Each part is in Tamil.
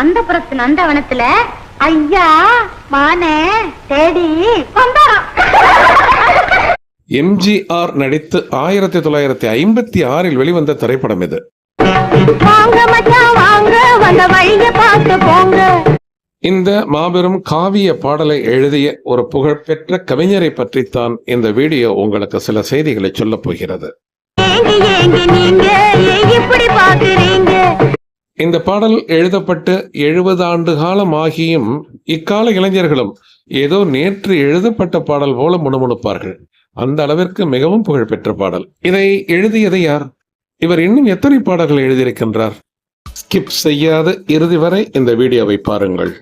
அந்த புறத்து நந்தவனத்துல ஐயா மானே தேடி வந்தாராம் எம்ஜிஆர் நடித்து ஆயிரத்தி தொள்ளாயிரத்தி ஐம்பத்தி ஆறில் வெளிவந்த திரைப்படம் இது. இந்த மாபெரும் காவிய பாடலை எழுதிய ஒரு புகழ்பெற்ற கவிஞரை பற்றித்தான் இந்த வீடியோ உங்களுக்கு சில செய்திகளை சொல்லப் போகிறது. இந்த பாடல் எழுதப்பட்டு எழுபது ஆண்டு காலம் ஆகியும் இக்கால இளைஞர்களும் ஏதோ நேற்று எழுதப்பட்ட பாடல் போல முணுமுணுப்பார்கள். அந்த அளவிற்கு மிகவும் புகழ்பெற்ற பாடல். இதை எழுதியது யார்? இவர் இன்னும் எத்தனை பாடல்கள் எழுதியிருக்கின்றார்? ஸ்கிப் செய்யாத இறுதி வரை இந்த வீடியோவை பாருங்கள்.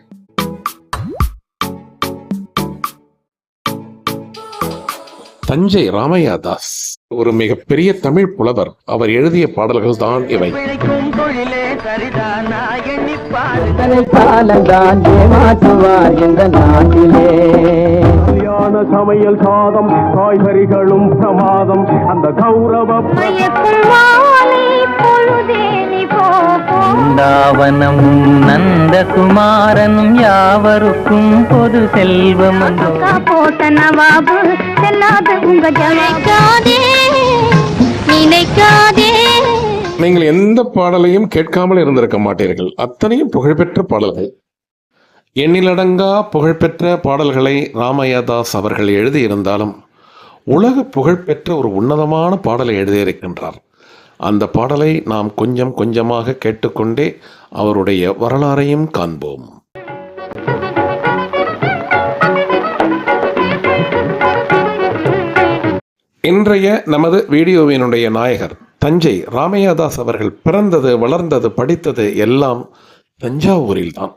தஞ்சை ராமையா தாஸ் ஒரு மிகப்பெரிய தமிழ் புலவர். அவர் எழுதிய பாடல்கள் தான் இவை. தொழிலே சரிதானா எண்ணிப்பாரு எத்தனை காலம்தான் ஏமாற்றுவார் இந்த நாட்டிலே. சமையல் சாதம் காய்கறிகளும் பிரமாதம். அந்த கௌரவ. பிருந்தாவனம் நந்தகுமாரனும் யாவருக்கும் பொது செல்வம் போட்ட நவாபு செல்லாத உங்க ஜழைக்காதே நினைக்காதே. நீங்கள் எந்த பாடலையும் கேட்காமல் இருந்திருக்க மாட்டீர்கள். அத்தனையும் புகழ்பெற்ற பாடல்கள். எண்ணிலடங்கா புகழ்பெற்ற பாடல்களை ராமையாதாஸ் அவர்கள் எழுதியிருந்தாலும் உலக புகழ்பெற்ற ஒரு உன்னதமான பாடலை எழுதியிருக்கின்றார். அந்த பாடலை நாம் கொஞ்சம் கொஞ்சமாக கேட்டுக்கொண்டே அவருடைய வரலாறையும் காண்போம். இன்றைய நமது வீடியோவினுடைய நாயகர் தஞ்சை ராமையாதாஸ் அவர்கள் பிறந்தது வளர்ந்தது படித்தது எல்லாம் தஞ்சாவூரில் தான்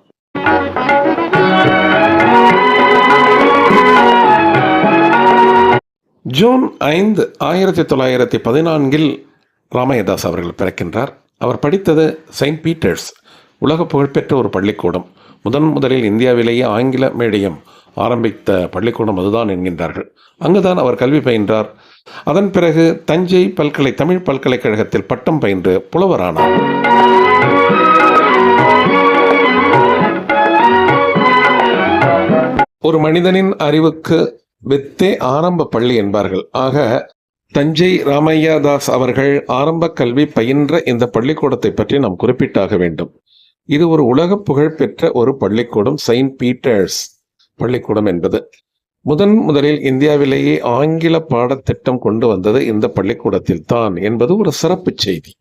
ஜூன் ஐந்து ஆயிரத்தி தொள்ளாயிரத்தி பதினான்கில் ராமையதாஸ் அவர்கள் பிறக்கின்றார். அவர் படித்தது செயின்ட் பீட்டர்ஸ் உலக புகழ்பெற்ற ஒரு பள்ளிக்கூடம். முதன் முதலில் இந்தியாவிலேயே ஆங்கில மீடியம் ஆரம்பித்த பள்ளிக்கூடம் அதுதான் என்கின்றார்கள். அங்குதான் அவர் கல்வி பயின்றார். அதன் பிறகு தஞ்சை பல்கலை தமிழ் பல்கலைக்கழகத்தில் பட்டம் பயின்று புலவரானார். ஒரு மனிதனின் அறிவுக்கு வித்தே ஆரம்ப பள்ளி என்பார்கள். ஆக தஞ்சை ராமையா தாஸ் அவர்கள் ஆரம்ப கல்வி பயின்ற இந்த பள்ளிக்கூடத்தை பற்றி நாம் குறிப்பிட்டாக வேண்டும். இது ஒரு உலக புகழ் பெற்ற ஒரு பள்ளிக்கூடம் செயின்ட் பீட்டர்ஸ் பள்ளிக்கூடம் என்பது. முதன் முதலில் இந்தியாவிலேயே ஆங்கில பாடத்திட்டம் கொண்டு வந்தது இந்த பள்ளிக்கூடத்தில் தான் என்பது ஒரு சிறப்பு செய்தி.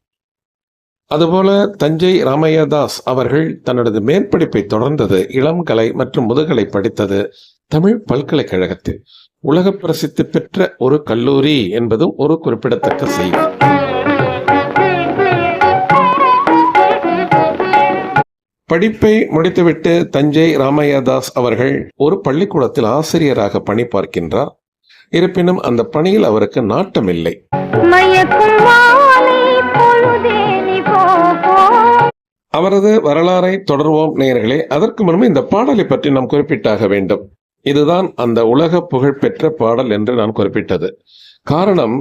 அதுபோல தஞ்சை ராமையதாஸ் அவர்கள் தனது மேற்படிப்பை தொடர்ந்தது இளம் கலை மற்றும் முதுகலை படித்தது தமிழ் பல்கலைக்கழகத்தில். உலக பிரசித்தி பெற்ற ஒரு கல்லூரி என்பது ஒரு குறிப்பிடத்தக்க செய்தி. படிப்பை முடித்துவிட்டு தஞ்சை ராமையாதாஸ் அவர்கள் ஒரு பள்ளிக்கூடத்தில் ஆசிரியராக பணி பார்க்கின்றார். இருப்பினும் அந்த பணியில் அவருக்கு நாட்டமில்லை. மயக்கும் மாலை பொழுதே நீ போ போ. அவரது வரலாறை தொடர்வோம் நேயர்களே அதற்கு முன்பு இந்த பாடலை பற்றி நாம் குறிப்பிட்டாக வேண்டும். இதுதான் அந்த உலக புகழ்பெற்ற பாடல் என்று நான் குறிப்பிட்டது. காரணம்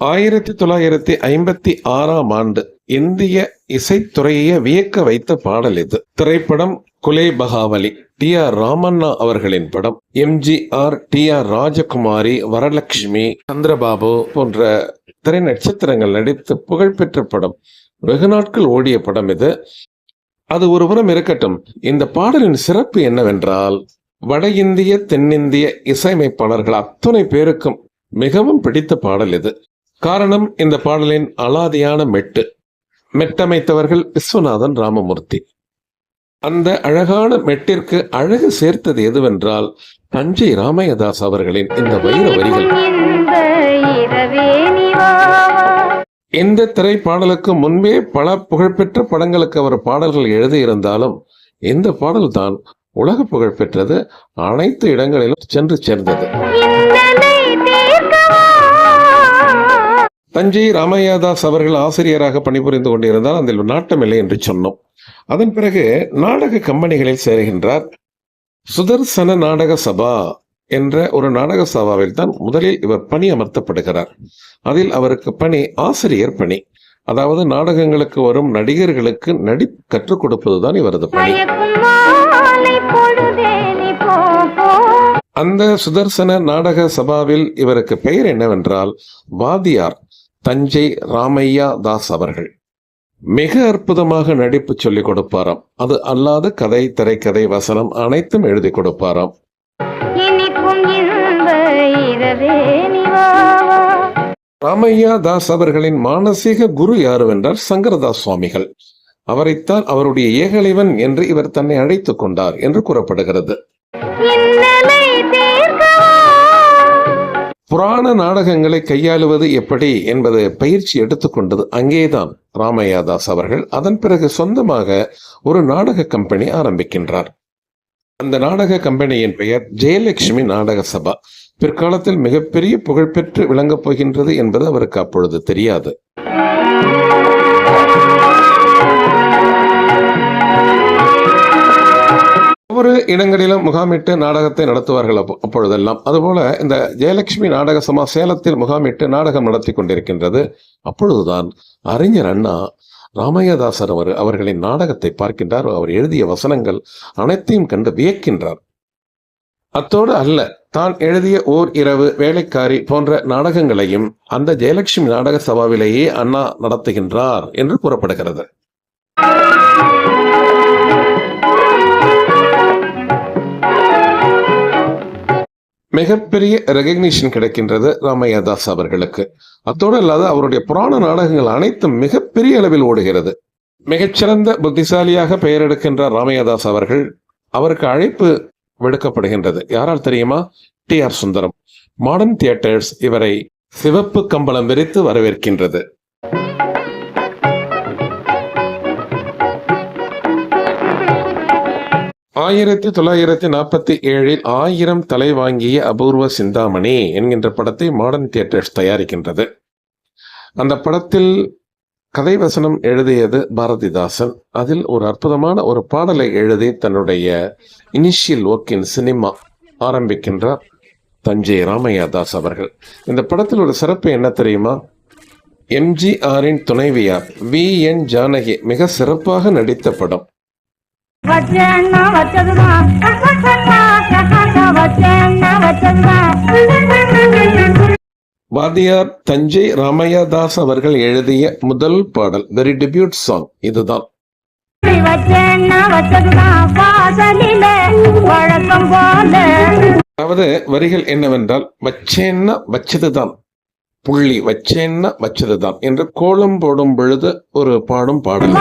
ஆயிரத்தி தொள்ளாயிரத்தி ஐம்பத்தி ஆறாம் ஆண்டு இந்திய இசைத்துறையை வியக்க வைத்த பாடல் இது. திரைப்படம் குலே பகாவலி டி ஆர் ராமண்ணா அவர்களின் படம் MGR T R Rajakumari Varalakshmi Chandrababu போன்ற திரை நட்சத்திரங்கள் நடித்து புகழ்பெற்ற படம். வெகு நாட்கள் ஓடிய படம் இது. அது ஒருபுறம் இருக்கட்டும். இந்த பாடலின் சிறப்பு என்னவென்றால் வட இந்திய தென்னிந்திய இசையமைப்பாளர்கள் அத்தனை பேருக்கும் மிகவும் பிடித்த பாடல் இது. காரணம் இந்த பாடலின் அலாதியான மெட்டு. மெட்டமைத்தவர்கள் விஸ்வநாதன் ராமமூர்த்தி. அந்த அழகான மெட்டிற்கு அழகு சேர்த்தது எதுவென்றால் தஞ்சை ராமையதாஸ் அவர்களின் இந்த வைர வரிகள். இந்த திரைப்பாடலுக்கு முன்பே பல புகழ்பெற்ற படங்களுக்கு அவர் பாடல்கள் எழுதியிருந்தாலும் இந்த பாடல்தான் உலக புகழ் பெற்றது அனைத்து இடங்களிலும் சென்று சேர்ந்தது. தஞ்சை ராமையாதாஸ் அவர்கள் ஆசிரியராக பணிபுரிந்து கொண்டிருந்தால் அதில் நாட்டமில்லை என்று சொன்னோம். அதன் பிறகு நாடக கம்பெனிகளில் சேருகின்றார். சுதர்சன நாடக சபா என்ற ஒரு நாடக சபாவில் தான் முதலில் இவர் பணி அமர்த்தப்படுகிறார். அதில் அவருக்கு பணி ஆசிரியர் பணி. அதாவது நாடகங்களுக்கு வரும் நடிகர்களுக்கு நடி கற்றுக் கொடுப்பதுதான் இவரது பணி. அந்த சுதர்சன நாடக சபாவில் இவருக்கு பெயர் என்னவென்றால் வாதியார். தஞ்சை ராமையா தாஸ் அவர்கள். மிக அற்புதமாக நடிப்பு சொல்லிக் கொடுப்பாராம். அது அல்லாத கதை திரைக்கதை வசனம் அனைத்தும் எழுதி கொடுப்பாராம். ராமையா தாஸ் அவர்களின் மானசீக குரு யாருவென்றால் சங்கரதாஸ் சுவாமிகள். அவரைத்தான் அவருடைய ஏகலைவன் என்று இவர் தன்னை அழைத்துக் கொண்டார் என்று கூறப்படுகிறது. புராண நாடகங்களை கையாளுவது எப்படி என்பது பயிற்சி எடுத்துக்கொண்டது அங்கேதான் ராமையா தாஸ் அவர்கள். அதன் பிறகு சொந்தமாக ஒரு நாடக கம்பெனி ஆரம்பிக்கின்றார். அந்த நாடக கம்பெனியின் பெயர் ஜெயலட்சுமி நாடக சபா. பிற்காலத்தில் மிகப்பெரிய புகழ்பெற்று விளங்கப் போகின்றது என்பது அவருக்கு அப்பொழுது தெரியாது. ஒவ்வொரு இடங்களிலும் முகாமிட்டு நாடகத்தை நடத்துவார்கள் அப்போ- அப்பொழுதெல்லாம். அதுபோல இந்த ஜெயலட்சுமி நாடக சமா சேலத்தில் முகாமிட்டு நாடகம் நடத்தி கொண்டிருக்கின்றது. அப்பொழுதுதான் அறிஞர் அண்ணா ராமையதாசர் அவர் அவர்களின் நாடகத்தை பார்க்கின்றார். அவர் எழுதிய வசனங்கள் அனைத்தையும் கண்டு வியக்கின்றார். அத்தோடு அல்ல தான் எழுதிய ஓர் இரவு வேலைக்காரி போன்ற நாடகங்களையும் அந்த ஜெயலட்சுமி நாடக சபாவிலேயே அண்ணா நடத்துகின்றார் என்று கூறப்படுகிறது. மிகப்பெரிய ரெகக்னிஷன் கிடைக்கின்றது ராமையா தாஸ் அவர்களுக்கு. அத்தோடு இல்லாத அவருடைய புராண நாடகங்கள் அனைத்தும் மிகப்பெரிய அளவில் ஓடுகிறது. மிகச்சிறந்த புத்திசாலியாக பெயர் எடுக்கின்ற ராமையாதாஸ் அவர்கள். அவருக்கு அழைப்பு விடுக்கப்படுகின்றது. யாரால் தெரியுமா? T R Sundaram. Modern Theatres இவரை சிவப்பு கம்பளம் விரித்து வரவேற்கின்றது. ஆயிரத்தி தொள்ளாயிரத்தி நாற்பத்தி ஏழில் ஆயிரம் தலை வாங்கிய அபூர்வ சிந்தாமணி என்கின்ற படத்தை மாடர்ன் தியேட்டர்ஸ் தயாரிக்கின்றது. அந்த படத்தில் கதை வசனம் எழுதியது பாரதிதாசன். அதில் ஒரு அற்புதமான ஒரு பாடலை எழுதி தன்னுடைய இனிஷியல் ஒர்க் இன் சினிமா ஆரம்பிக்கின்றார் தஞ்சை ராமையா தாஸ் அவர்கள். இந்த படத்தில் ஒரு சிறப்பு என்ன தெரியுமா? எம்ஜிஆரின் துணைவியார் வி என் ஜானகி மிக சிறப்பாக நடித்த படம். வச்சேன்னா வச்சதுதான் வச்சேன்னா வச்சதுதான் வாத்தியார் தஞ்சை ராமையா தாஸ் அவர்கள் எழுதிய முதல் பாடல் வெரி டெபியூட் சாங் இதுதான். அதாவது வரிகள் என்னவென்றால் வச்சேன்னா வச்சதுதான். புள்ளி வச்சேன்னா வச்சதுதான் என்று கோலம் போடும் பொழுது ஒரு பாடும் பாடல்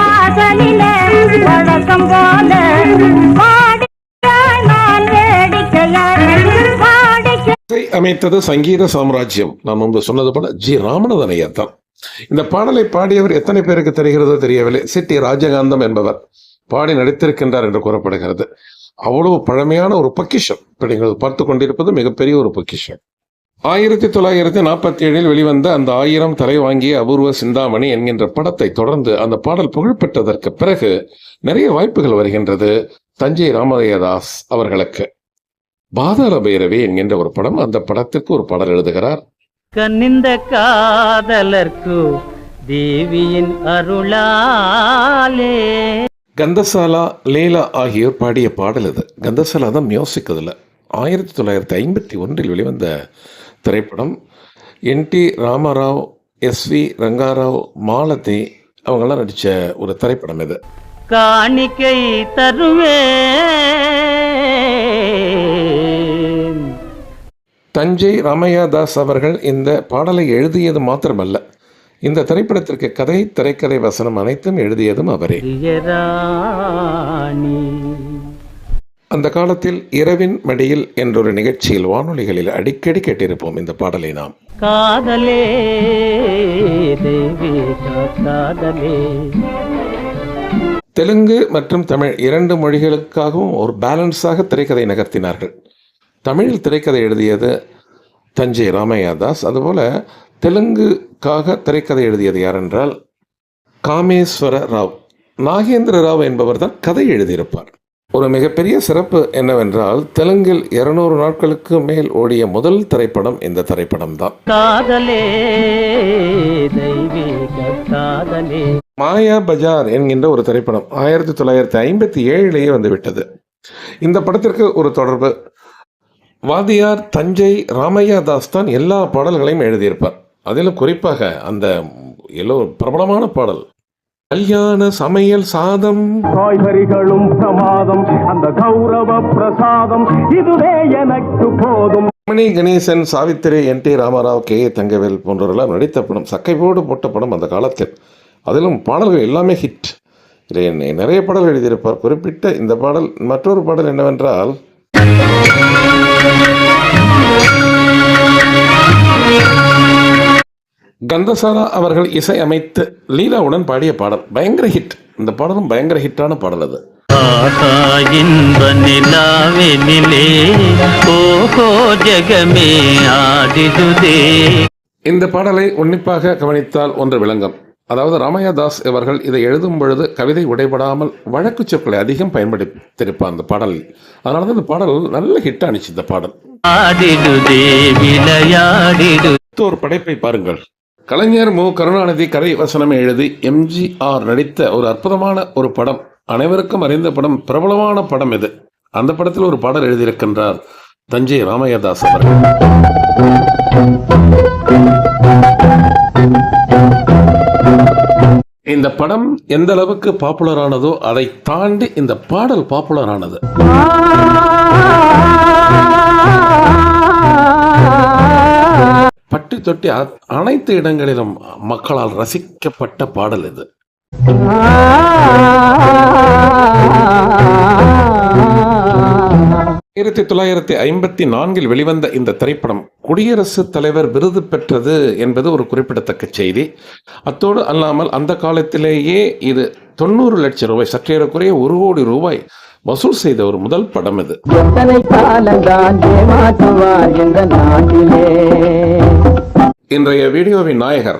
அமைத்தது சங்கீத சாம்ராஜ்யம். நான் முன்பு சொன்னது போல ஜி ராமநாதன் ஐயா தான். இந்த பாடலை பாடியவர் எத்தனை பேருக்கு தெரிகிறதோ தெரியவில்லை. சிட்டி ராஜகாந்தம் என்பவர் பாடி நடித்திருக்கின்றார் என்று கூறப்படுகிறது. அவ்வளவு பழமையான ஒரு பொக்கிஷம். இப்ப நீங்கள் பார்த்து கொண்டிருப்பது மிகப்பெரிய ஒரு பொக்கிஷம். ஆயிரத்தி தொள்ளாயிரத்தி நாற்பத்தி ஏழில் வெளிவந்த அந்த ஆயிரம் தலை வாங்கிய அபூர்வ சிந்தாமணி என்கின்ற படத்தை தொடர்ந்து அந்த பாடல் புகழ்பெற்றதற்கு பிறகு நிறைய வாய்ப்புகள் வருகின்றது. தஞ்சை ராமதேயதாஸ் அவர்களுக்கு. பாதாள பைரவி என்கின்ற ஒரு படம் அந்த படத்திற்கு ஒரு பாடல் எழுதுகிறார். கண்ணிந்த காதலர்க்கு தேவியின் அருளாலே. கந்தசாலா லீலா ஆகியோர் பாடிய பாடல் இது. கந்தசாலா தான் மியூசிக் அதில் ஆயிரத்தி தொள்ளாயிரத்தி ஐம்பத்தி ஒன்றில் வெளிவந்த திரைப்படம். N T Ramarao S V Rangarao Malathi அவங்கெல்லாம் நடித்த ஒரு திரைப்படம் இது. காணிக்கை தருவேன். தஞ்சை ராமையா தாஸ் அவர்கள் இந்த பாடலை எழுதியது மாத்திரமல்ல. இந்த திரைப்படத்திற்கு கதை திரைக்கதை வசனம் அனைத்தும் எழுதியதும் அவரே. அந்த காலத்தில் இரவின் மடியில் என்றொரு நிகழ்ச்சியில் வானொலிகளில் அடிக்கடி கேட்டிருப்போம் இந்த பாடலை நாம். காதலே காதலே. தெலுங்கு மற்றும் தமிழ் இரண்டு மொழிகளுக்காகவும் ஒரு பேலன்ஸாக திரைக்கதை நகர்த்தினார்கள். தமிழில் திரைக்கதை எழுதியது தஞ்சை ராமையா தாஸ் அதுபோல தெலுங்குக்காக திரைக்கதை எழுதியது யாரென்றால் காமேஸ்வர ராவ். நாகேந்திர ராவ் என்பவர் தான் கதை எழுதியிருப்பார். ஒரு மிகப்பெரிய சிறப்பு என்னவென்றால் தெலுங்கில் இருநூறு நாட்களுக்கு மேல் ஓடிய முதல் திரைப்படம் இந்த திரைப்படம் தான் மாயா பஜார் என்கின்ற ஒரு திரைப்படம் ஆயிரத்தி தொள்ளாயிரத்தி ஐம்பத்தி ஏழிலேயே வந்துவிட்டது. இந்த படத்திற்கு ஒரு தொடர்பு. வாதியார் தஞ்சை ராமையா தாஸ் தான் எல்லா பாடல்களையும் எழுதியிருப்பார். அதிலும் குறிப்பாக அந்த எல்லோ பிரபலமான பாடல் கல்யாண சமையல் சாதம். காய்கறிகளும் பிரமாதம் அந்த கௌரவ பிரசாதம் இதுவே எனக்கு போதும். Mani Ganesan Savithri N T Ramarao K Thangavel போன்றவர்களாம் நடித்த படம் சக்கைபோடு போட்ட படம் அந்த காலத்தில். அதிலும் பாடல்கள் எல்லாமே ஹிட் இதில் நி- நிறைய பாடல்கள் எழுதியிருப்பார். குறிப்பிட்ட இந்த பாடல் மற்றொரு பாடல் என்னவென்றால் கந்தசாரா அவர்கள் இசை அமைத்து லீலாவுடன் பாடிய பாடல். பயங்கர ஹிட் இந்த பாடலும் பயங்கர ஹிட்டான பாடல் அது. ஆகா இன்ப நிலாவெனிலே ஓஹோ ஜெகமே ஆடிடுதே இந்த பாடலை உன்னிப்பாக கவனித்தால் ஒன்று விளங்கும். அதாவது ராமையா தாஸ் இவர்கள் இதை எழுதும் பொழுது கவிதை உடைபடாமல் வழக்கு சொற்களை அதிகம் பயன்படுத்தியிருப்பார் அந்த பாடலில். அதனால தான் இந்த பாடல் நல்ல ஹிட் ஆனிச்சு இந்த பாடல். ஒரு படைப்பை பாருங்கள். கலைஞர் மு கருணாநிதி கதை வசனம் எழுதி எம்ஜிஆர் நடித்த ஒரு அற்புதமான ஒரு படம் அனைவருக்கும் அறிந்த படம் பிரபலமான படம் இது அந்த படத்தில் ஒரு பாடல் எழுதியிருக்கின்றார் தஞ்சை ராமையதாஸ் அவர்கள் இந்த படம் எந்த அளவுக்கு பாப்புலர் ஆனதோ அதை தாண்டி இந்த பாடல் பாப்புலர் பட்டி தொட்டி அனைத்து இடங்களிலும் மக்களால் ரசிக்கப்பட்ட பாடல் இது. ஆயிரத்தி தொள்ளாயிரத்தி ஐம்பத்தி நான்கில் வெளிவந்த இந்த திரைப்படம் குடியரசுத் தலைவர் விருது பெற்றது என்பது ஒரு குறிப்பிடத்தக்க செய்தி. அத்தோடு அல்லாமல் அந்த காலத்திலேயே இது தொண்ணூறு லட்சம் ரூபாய் சற்றேறக்குறைய ஒரு கோடி ரூபாய் வசூல் செய்த ஒரு முதல் படம் இது. இன்றைய வீடியோவின் நாயகர்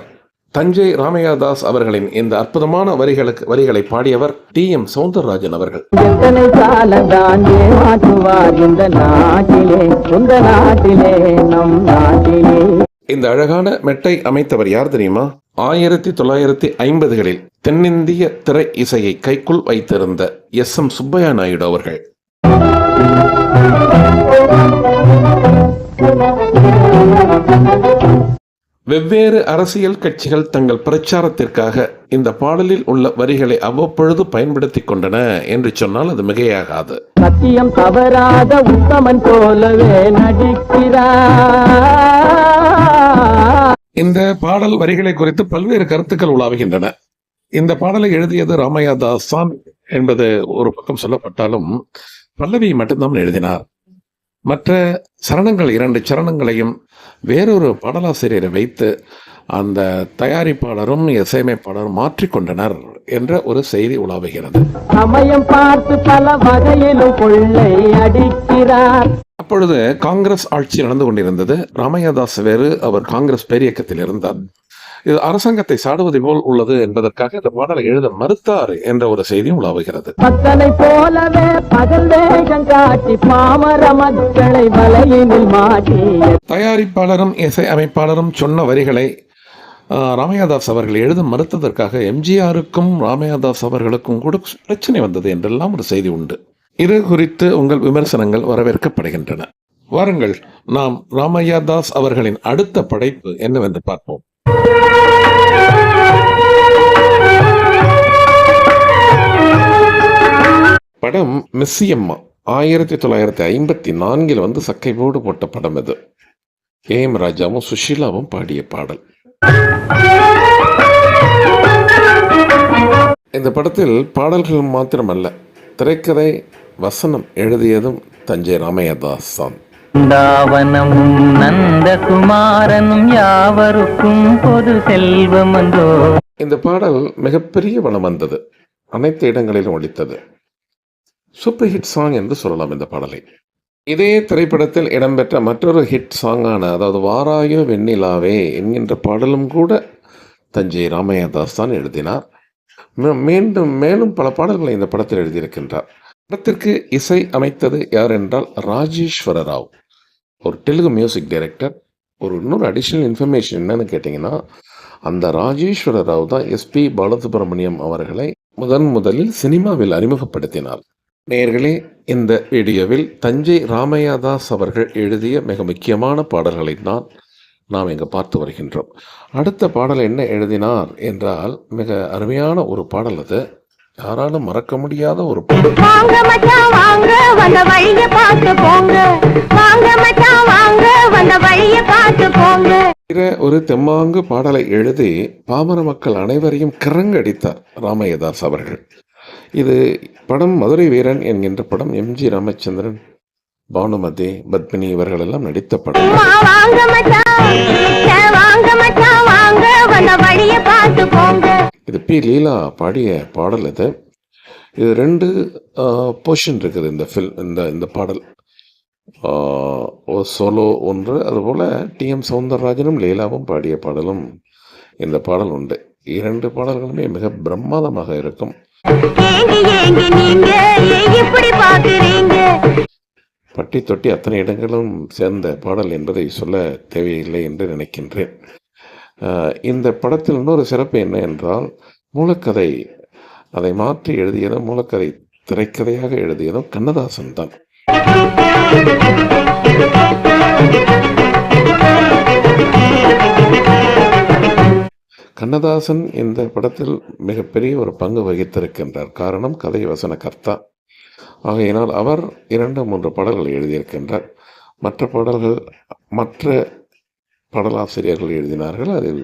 தஞ்சை ராமையாதாஸ் அவர்களின் இந்த அற்புதமான வரிகளுக்கு வரிகளை பாடியவர் டி எம் சௌந்தரராஜன் அவர்கள். எத்தனை காலந்தான் ஏமாற்றுவார் இந்த நாட்டிலே இந்த நாட்டிலே நம் நாட்டிலே. இந்த அழகான மெட்டை அமைத்தவர் யார் தெரியுமா? ஆயிரத்தி தொள்ளாயிரத்தி ஐம்பதுகளில் தென்னிந்திய திரை இசையை கைக்குள் வைத்திருந்த எஸ் எம் சுப்பையா நாயுடு அவர்கள். வெவ்வேறு அரசியல் கட்சிகள் தங்கள் பிரச்சாரத்திற்காக இந்த பாடலில் உள்ள வரிகளை அவ்வப்பொழுது பயன்படுத்திக் கொண்டன என்று சொன்னால் அது மிகையாகாது. சத்தியம் தவறாத உத்தமன் போலவே நடிக்கிறார். இந்த பாடல் வரிகளை குறித்து பல்வேறு கருத்துக்கள் உலாவுகின்றன. இந்த பாடலை எழுதியது ராமையா தாஸ் என்பது ஒரு பக்கம் சொல்லப்பட்டாலும் பல்லவி மட்டும்தான் எழுதினார். மற்ற சரணங்கள் இரண்டு சரணங்களையும் வேறொரு பாடலாசிரியரை வைத்து அந்த தயாரிப்பாளரும் இசையமைப்பாளரும் மாற்றிக்கொண்டனர் என்ற ஒரு செய்தி உலாவுகிறது. சமயம் பார்த்து பல வகையிலும் கொள்ளை அடிக்கிறார். அப்பொழுது காங்கிரஸ் ஆட்சி நடந்து கொண்டிருந்தது. ராமையாதாஸ் வேறு அவர் காங்கிரஸ் பேரியக்கத்தில் இருந்தார். இது அரசாங்கத்தை சாடுவது போல் உள்ளது என்பதற்காக இந்த பாடலை எழுத மறுத்தார் என்ற ஒரு செய்தி உலாவுகிறது. பக்தனை போலவே பகல் வேகம் காட்டி பாமர மக்களை வலையினில் மாட்டி. தயாரிப்பாளரும் இசை அமைப்பாளரும் சொன்ன வரிகளை ராமையாதாஸ் அவர்கள் எழுத மறுத்ததற்காக எம்ஜிஆருக்கும் ராமையாதாஸ் அவர்களுக்கும் கூட பிரச்சனை வந்தது என்றெல்லாம் ஒரு செய்தி உண்டு. இது குறித்து உங்கள் விமர்சனங்கள் வரவேற்கப்படுகின்றன. வாருங்கள் நாம் ராமையாதாஸ் அவர்களின் அடுத்த படைப்பு என்னவென்று பார்ப்போம். படம் மிஸ்ஸியம்மா. ஆயிரத்தி தொள்ளாயிரத்தி ஐம்பத்தி நான்கில் வந்து சக்கை போடு போட்ட படம் இது. A M. ராஜாவும் சுஷீலாவும் பாடிய பாடல். இந்த படத்தில் பாடல்கள் மாத்திரமல்ல. திரைக்கதை வசனம் எழுதியதும் தஞ்சை ராமையதாஸ் தான். വൃന്ദാവനവും നന്ദകുമാരനും യാവർക്കും പൊതു செல்வமன்றோ இந்த பாடல் மிகப்பெரிய வளம் வந்தது. அனைத்து இடங்களிலும் ஒழித்தது சூப்பர் ஹிட் சாங் என்று சொல்லலாம் இந்த பாடலை. இதே திரைப்படத்தில் இடம்பெற்ற மற்றொரு ஹிட் சாங்கான அதாவது வாராயோ வெண்ணிலாவே என்கின்ற பாடலும் கூட தஞ்சை ராமையா தாஸ் தான் எழுதினார். மீண்டும் மேலும் பல பாடல்களை இந்த படத்தில் எழுதியிருக்கின்றார். படத்திற்கு இசை அமைத்தது யார் என்றால் ராஜேஸ்வர ராவ். ஒரு தெலுங்கு மியூசிக் டைரக்டர் ஒரு இன்னொரு அடிஷ்னல் இன்ஃபர்மேஷன் என்னன்னு கேட்டிங்கன்னா அந்த ராஜேஸ்வர ராவ் தான் எஸ்பி பாலசுப்ரமணியம் அவர்களை முதன் முதலில் சினிமாவில் அறிமுகப்படுத்தினார். நேர்களே இந்த வீடியோவில் தஞ்சை ராமையாதாஸ் அவர்கள் எழுதிய மிக முக்கியமான பாடல்களை தான் நாம் இங்கே பார்த்து வருகின்றோம். அடுத்த பாடல் என்ன எழுதினார் என்றால் மிக அருமையான ஒரு பாடல் அது. யாராலும் மறக்க முடியாத ஒரு வாங்க மச்சான் வாங்க வந்த வழிய பார்த்து போங்க. வாங்க மச்சான் வாங்க வந்த வழிய பார்த்து போங்க. ஒரு தெம்மாங்கு பாடலை எழுதி பாமர மக்கள் அனைவரையும் கிரங்கடித்தார் ராமயதாஸ் அவர்கள். இது படம் மதுரை வீரன் என்கின்ற படம் எம் ஜி ராமச்சந்திரன் பானுமதி பத்மினி இவர்கள் எல்லாம் நடித்த படம். வாங்க மச்சான் வாங்க மச்சான் வாங்க வந்த வழிய பார்த்து போங்க. இது பி லீலா பாடிய பாடல் இது. இது ரெண்டு போர்ஷன் இருக்குது இந்த ஃபில் இந்த இந்த பாடல். சோலோ ஒன்று அதுபோல் டிஎம் சவுந்தரராஜனும் லீலாவும் பாடிய பாடலும் இந்த பாடல் உண்டு. இரண்டு பாடல்களுமே மிக பிரம்மாதமாக இருக்கும். பட்டி தொட்டி அத்தனை இடங்களும் சேர்ந்த பாடல் என்பதை சொல்ல தேவையில்லை என்று நினைக்கின்றேன். இந்த படத்தில் இன்னொரு சிறப்பு என்ன என்றால் மூலக்கதை. அதை மாற்றி எழுதியதும் மூலக்கதை திரைக்கதையாக எழுதியதும் கண்ணதாசன் தான். கண்ணதாசன் இந்த படத்தில் மிகப்பெரிய ஒரு பங்கு வகித்திருக்கின்றார். காரணம் கதை வசனகர்த்தா ஆகையினால் அவர் இரண்டு மூன்று பாடல்கள் எழுதியிருக்கின்றார். மற்ற பாடல்கள் மற்ற பாடலாசிரியர்கள் எழுதினார்கள். அதில்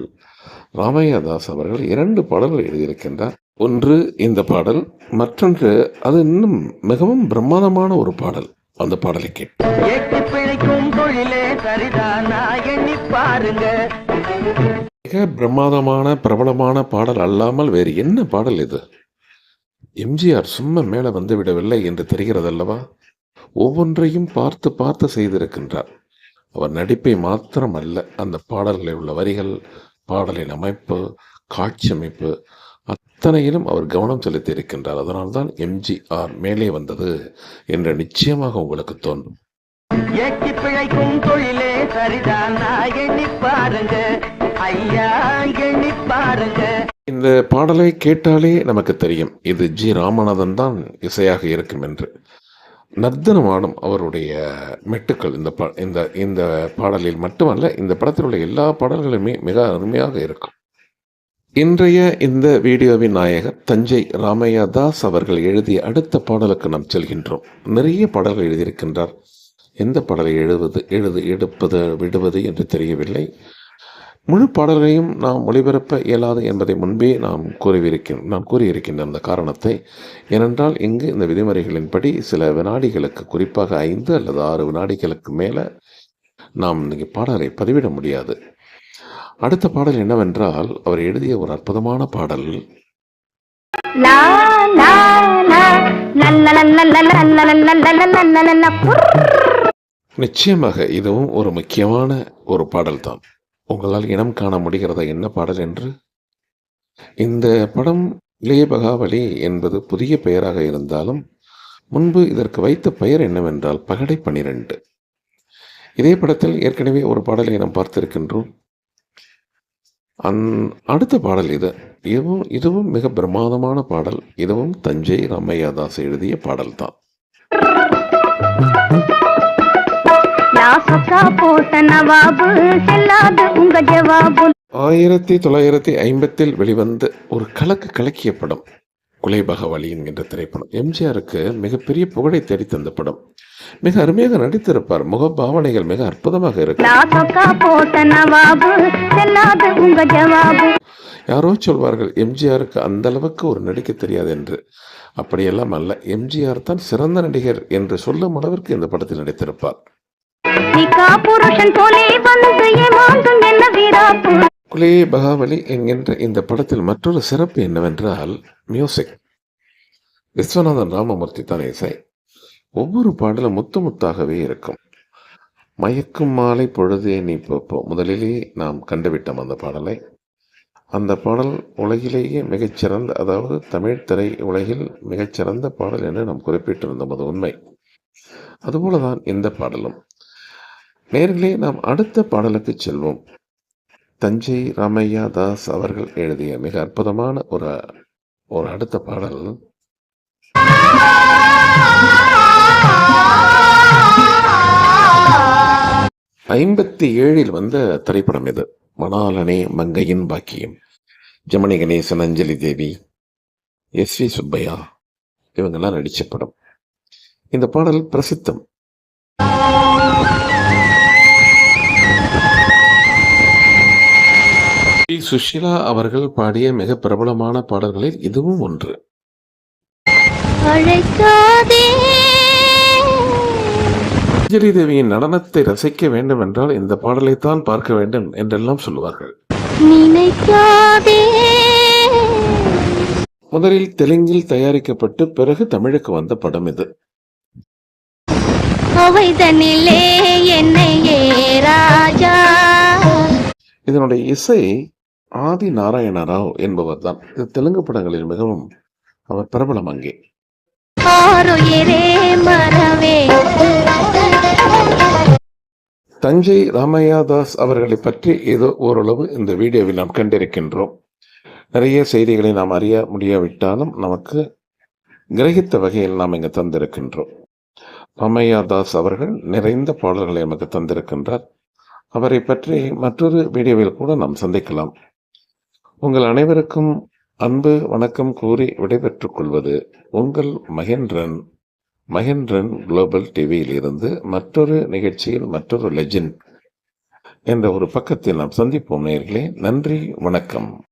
ராமையா தாஸ் அவர்கள் இரண்டு பாடல்கள் எழுதியிருக்கின்றார். ஒன்று இந்த பாடல் மற்றொன்று அது இன்னும் மிகவும் பிரம்மாண்டமான ஒரு பாடல். அந்த பாடலை மிக பிரமாதமான பிரபலமான பாடல் அல்லாமல் வேறு என்ன பாடல் இது? எம்ஜிஆர் சும்மா மேலே வந்து விடவில்லை என்று தெரிகிறது அல்லவா ஒவ்வொன்றையும் பார்த்து பார்த்து செய்திருக்கின்றார். அவர் நடிப்பை மாத்திரம் அல்ல அந்த பாடல்களில் உள்ள வரிகள் பாடலின் அமைப்பு காட்சி அமைப்பு அத்தனையிலும் அவர் கவனம் செலுத்தி இருக்கின்றார். அதனால்தான் எம்ஜிஆர் மேலே வந்தது என்று நிச்சயமாக உங்களுக்கு தோன்றும். ஏற்றி பிழைக்கும் தொழிலே சரிதான். எண்ணி பாருங்க. ஐயா எண்ணி பாருங்க. இந்த பாடலை கேட்டாலே நமக்கு தெரியும். இது ஜி ராமநாதன் தான் இசையாக இருக்கும் என்று. நர்த்தனமாடும் அவருடைய மெட்டுக்கள் இந்த ப இந்த இந்த பாடலில் மட்டுமல்ல இந்த படத்தில் உள்ள எல்லா பாடல்களுமே மிக அருமையாக இருக்கும். இன்றைய இந்த வீடியோவின் நாயகர் தஞ்சை ராமையா தாஸ் அவர்கள் எழுதிய அடுத்த பாடலுக்கு நாம் செல்கின்றோம். நிறைய பாடல்கள் எழுதியிருக்கின்றார். எந்த பாடலை எழுவது எழுது எடுப்பது விடுவது என்று தெரியவில்லை. முழு பாடல்களையும் நாம் ஒளிபரப்ப இயலாது என்பதை முன்பே நாம் கூறியிருக்கின்ற நான் கூறியிருக்கின்ற அந்த காரணத்தை ஏனென்றால் இங்கு இந்த விதிமுறைகளின்படி சில வினாடிகளுக்கு குறிப்பாக ஐந்து அல்லது ஆறு வினாடிகளுக்கு மேலே நாம் இன்றைக்கு பாடலை பதிவிட முடியாது அடுத்த பாடல் என்னவென்றால் அவர் எழுதிய ஒரு அற்புதமான பாடல் நிச்சயமாக இதுவும் ஒரு முக்கியமான ஒரு பாடல்தான் உங்களால் இனம் காண முடிகிறதா? என்ன பாடல் என்று? இந்த படம் லே பகாவலி என்பது புதிய பெயராக இருந்தாலும் முன்பு இதற்கு வைத்த பெயர் என்னவென்றால் பகடை பனிரெண்டு. இதே படத்தில் ஏற்கனவே ஒரு பாடலை நாம் பார்த்திருக்கின்றோம். அந் அடுத்த பாடல் இது. இதுவும் இதுவும் மிக பிரமாதமான பாடல். இதுவும் தஞ்சை ராமையாதாஸ் எழுதிய பாடல்தான். யாசக்கா போட்ட நவாபு செல்லாது உங்க ஜவாபு. ஆயிரத்தி தொள்ளாயிரத்தி ஐம்பத்தில் வெளிவந்த ஒரு கலக்கு கலக்கிய படம் குலைபகவலி என்கின்ற திரைப்படம். எம்ஜிஆருக்கு மிகப்பெரிய புகழை தேடி தந்த படம். மிக அருமையாக நடித்திருப்பார். மிக அற்புதமாக நவாபு செல்லாது உங்க ஜவாபு. யாரோ சொல்வார்கள் எம்ஜிஆருக்கு அந்த அளவுக்கு ஒரு நடிக்க தெரியாது என்று. அப்படியெல்லாம் அல்ல. எம்ஜிஆர் தான் சிறந்த நடிகர் என்று சொல்லும் அளவிற்கு இந்த படத்தில் நடித்திருப்பார். நிக்கா புருஷன் போலே வந்து ஏமாந்தும் என்ன வீராப்பு குலே பகாவலி என்கின்ற இந்த படத்தில் மற்றொரு சிறப்பு என்னவென்றால் மியூசிக் விஸ்வநாதன் ராமமூர்த்தி தான் இசை. ஒவ்வொரு பாடலும் முத்து முத்தாகவே இருக்கும். மயக்கும் மாலை பொழுதே நீ இப்போ முதலிலே நாம் கண்டுவிட்டோம் அந்த பாடலை. அந்த பாடல் உலகிலேயே மிகச்சிறந்த அதாவது தமிழ் திரை உலகில் மிகச்சிறந்த பாடல் என்று நாம் குறிப்பிட்டிருந்தோம் அது உண்மை. அதுபோலதான் இந்த பாடலும். நேர்களே நாம் அடுத்த பாடலுக்கு செல்வோம். தஞ்சை ராமையா தாஸ் அவர்கள் எழுதிய மிக அற்புதமான ஒரு ஒரு அடுத்த பாடல். ஐம்பத்தி ஏழில் வந்த திரைப்படம் இது. மணாலனே மங்கையின் பாக்கியம். ஜெமினி கணேசன் அஞ்சலி தேவி எஸ் வி சுப்பையா இவங்கெல்லாம் நடிச்ச படம். இந்த பாடல் பிரசித்தம். பி. சுஷீலா அவர்கள் பாடிய மிக பிரபலமான பாடல்களில் இதுவும் ஒன்று. அஞ்சலி தேவியின் நடனத்தை ரசிக்க வேண்டும் என்றால் இந்த பாடலைத்தான் பார்க்க வேண்டும் என்றெல்லாம் சொல்லுவார்கள். முதலில் தெலுங்கில் தயாரிக்கப்பட்டு பிறகு தமிழுக்கு வந்த படம் இது. அவைதனிலே என்னையே ராஜா. இதனுடைய இசை ஆதி நாராயண ராவ் என்பவர் தான் இது தெலுங்கு படங்களில் மிகவும் அவர் பிரபலம் அங்கே. தஞ்சை ராமையா தாஸ் அவர்களை பற்றி ஏதோ ஓரளவு இந்த வீடியோவில் நாம் கண்டிருக்கின்றோம். நிறைய செய்திகளை நாம் அறிய முடியாவிட்டாலும் நமக்கு கிரகித்த வகையில் நாம் இங்கு தந்திருக்கின்றோம். ராமையா தாஸ் அவர்கள் நிறைந்த பாடல்களை நமக்கு தந்திருக்கின்றார். அவரை பற்றி மற்றொரு வீடியோவில் கூட நாம் சந்திக்கலாம். உங்கள் அனைவருக்கும் அன்பு வணக்கம் கூறி விடைபெற்றுக் கொள்வது உங்கள் மகேந்திரன். மகேந்திரன் குளோபல் டிவியில் இருந்து மற்றொரு நிகழ்ச்சியில் மற்றொரு லெஜெண்ட் என்ற ஒரு பக்கத்தில் நாம் சந்திப்போம் நேர்களே நன்றி வணக்கம்.